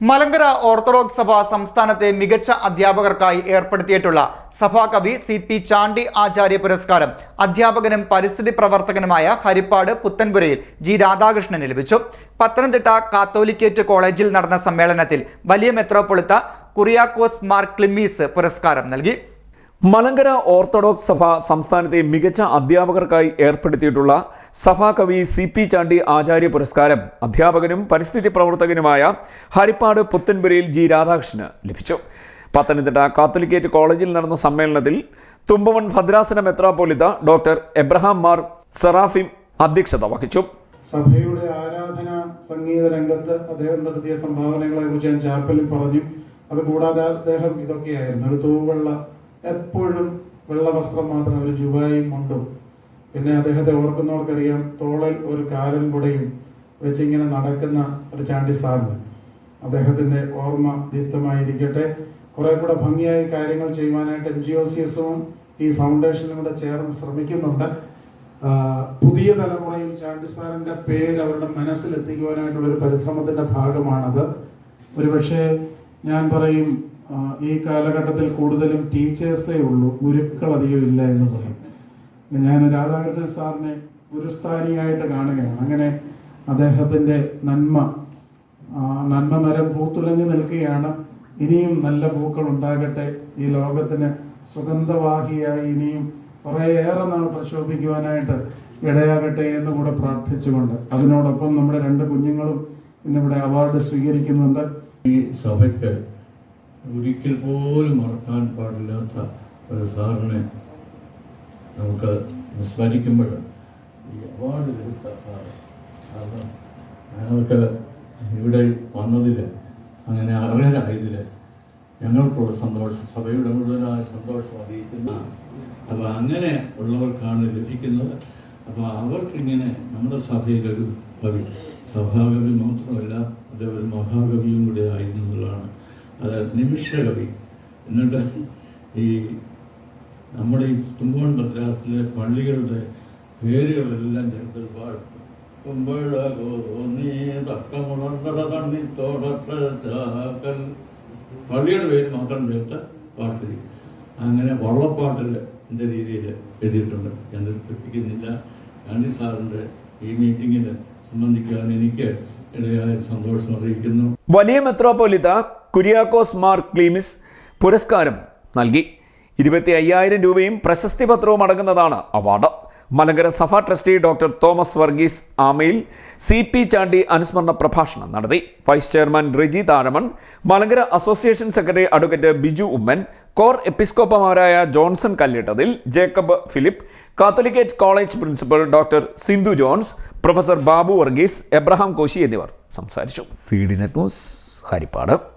Malankara orthodox സഭ സംസ്ഥാനത്തെ മികച്ച അധ്യാപകർക്കായി ഏർപ്പെടുത്തിയിട്ടുള്ള സഭാകവി സി പി ചാണ്ടി ആചാര്യ പുരസ്കാരം അധ്യാപകനും പരിസ്ഥിതി പ്രവർത്തകനുമായ ഹരിപ്പാട് പുത്തൻപുരയിൽ ജി രാധാകൃഷ്ണന് ലഭിച്ചു. പത്തനംതിട്ട കാത്തോലിക്കേറ്റ് കോളേജിൽ നടന്ന സമ്മേളനത്തിൽ വലിയ മെത്രോപൊളിത്ത കുറിയാക്കോസ് മാർ ക്ലിമ്മീസ് പുരസ്കാരം നൽകി. മലങ്കര ഓർത്തഡോക്സ് സഭ സംസ്ഥാനത്തെ മികച്ച അധ്യാപകർക്കായി ഏർപ്പെടുത്തിയിട്ടുള്ള സഭാകവി സി പി ചാണ്ടി ആചാര്യ പുരസ്കാരം അധ്യാപകനും പരിസ്ഥിതി പ്രവർത്തകനുമായ ഹരിപ്പാട് പുത്തൻപുരയിൽ ജി രാധാകൃഷ്ണന് ലഭിച്ചു. പത്തനംതിട്ട കാത്തലിക്കേറ്റ് കോളേജിൽ നടന്ന സമ്മേളനത്തിൽ തുമ്പവൺ ഭദ്രാസന മെത്രാപോലിത ഡോക്ടർ എബ്രഹാം മാർ സെറാഫിം അധ്യക്ഷത വഹിച്ചു. സഭയുടെ ആരാധന സംഗീത രംഗത്ത് അദ്ദേഹം നടത്തിയ സംഭാവനകളെ കുറിച്ച് ഞാൻ ചാപ്പലിൽ പറഞ്ഞു. അതുകൂടാതെ അദ്ദേഹം ഇതൊക്കെയായിരുന്നു. ഒരു തൂവെള്ള എപ്പോഴും വെള്ള വസ്ത്രം മാത്രം ഒരു ജുബായും മുണ്ടും. പിന്നെ അദ്ദേഹത്തെ ഓർക്കുന്നവർക്കറിയാം തോളൽ ഒരു കാലൻ കൂടെയും വെച്ചിങ്ങനെ നടക്കുന്ന ഒരു ചാണ്ടി സാറിന് അദ്ദേഹത്തിന്റെ ഓർമ്മ ദീപ്തമായിരിക്കട്ടെ. കുറെ കൂടെ ഭംഗിയായി കാര്യങ്ങൾ ചെയ്യുവാനായിട്ട് എം ജി ഒ സി എസും ഈ ഫൗണ്ടേഷനും കൂടെ ചേർന്ന് ശ്രമിക്കുന്നുണ്ട്. പുതിയ തലമുറയിൽ ചാണ്ടി സാറിന്റെ പേര് അവരുടെ മനസ്സിലെത്തിക്കുവാനായിട്ടുള്ള ഒരു പരിശ്രമത്തിന്റെ ഭാഗമാണത്. ഒരുപക്ഷെ ഞാൻ പറയും ഈ കാലഘട്ടത്തിൽ കൂടുതലും ടീച്ചേഴ്സേ ഉള്ളൂ. ഗുരുക്കൾ അധികം ഇല്ല എന്ന് പറയും. ഞാൻ രാധാകൃഷ്ണൻ സാറിനെ ഗുരുസ്ഥാനിയായിട്ട് കാണുകയാണ്. അങ്ങനെ അദ്ദേഹത്തിന്റെ നന്മ നന്മ മരം പൂത്തുലഞ്ഞു നിൽക്കുകയാണ്. ഇനിയും നല്ല പൂക്കൾ ഉണ്ടാകട്ടെ. ഈ ലോകത്തിന് സുഗന്ധവാഹിയായി ഇനിയും കുറേയേറെ നാൾ പ്രശോഭിക്കുവാനായിട്ട് ഇടയാകട്ടെ എന്ന് കൂടെ പ്രാർത്ഥിച്ചുകൊണ്ട് അതിനോടൊപ്പം നമ്മുടെ രണ്ട് കുഞ്ഞുങ്ങളും ഇന്നിവിടെ അവാർഡ് സ്വീകരിക്കുന്നുണ്ട്. ഈ സഭയ്ക്ക് ഒരിക്കൽ പോലും മറക്കാൻ പാടില്ലാത്ത ഒരു സാറിനെ നമുക്ക് സ്മരിക്കുമ്പോൾ ഈ അവാർഡ് ലഭിച്ച കാരണം ഞങ്ങൾക്ക് ഇവിടെ വന്നതിൽ അങ്ങനെ അർഹരായതിൽ ഞങ്ങൾക്കുള്ള സന്തോഷം സഭയുടെ മുഴുവനായ സന്തോഷം അറിയിക്കുന്ന. അപ്പോൾ അങ്ങനെ ഉള്ളവർക്കാണ് ലഭിക്കുന്നത്. അപ്പോൾ അവർക്കിങ്ങനെ നമ്മുടെ സഭയിലൊരു കവി സഭാകവി മാത്രമല്ല അതേപോലെ മഹാകവിയും കൂടെ ആയിരുന്നു. അത് നിമിഷകവി. എന്നിട്ട് ഈ നമ്മുടെ ഈ തുമ്പോൺ മദ്രാസിലെ പള്ളികളുടെ പേരുകളെല്ലാം ചേർത്ത് പാടും നീ പള്ളിയുടെ പേര് മാത്രം ചേർത്ത് പാട്ട് അങ്ങനെ വള്ളപ്പാട്ടിൽ എന്റെ രീതിയിൽ എഴുതിയിട്ടുണ്ട് ഞാൻ പഠിപ്പിക്കുന്നില്ല ഗാന്ധി സാറിന്റെ ഈ മീറ്റിങ്ങിൽ സംബന്ധിക്കാൻ എനിക്ക് സന്തോഷം അറിയിക്കുന്നു. വലിയ മെത്രോപൊലിത്ത കുര്യാക്കോസ് മാർ ക്ലീമിസ് പുരസ്കാരം നൽകി. ഇരുപത്തി അയ്യായിരം രൂപയും പ്രശസ്തി പത്രവും അടങ്ങുന്നതാണ് അവാർഡ്. മലങ്കര സഭ trustee doctor Thomas Varghese Amayil C P Chandy അനുസ്മരണ പ്രഭാഷണം നടത്തി. Vice chairman Riji Thazhamon Malankara association secretary advocate Biju Oommen core എപ്പിസ്കോപ്പമാരായ Johnson Kallittathil Jacob Philip catholicate college principal doctor Sindhu Johns professor Babu Varghese Abraham Koshy എന്നിവർ സംസാരിച്ചു. C D net news Haripad.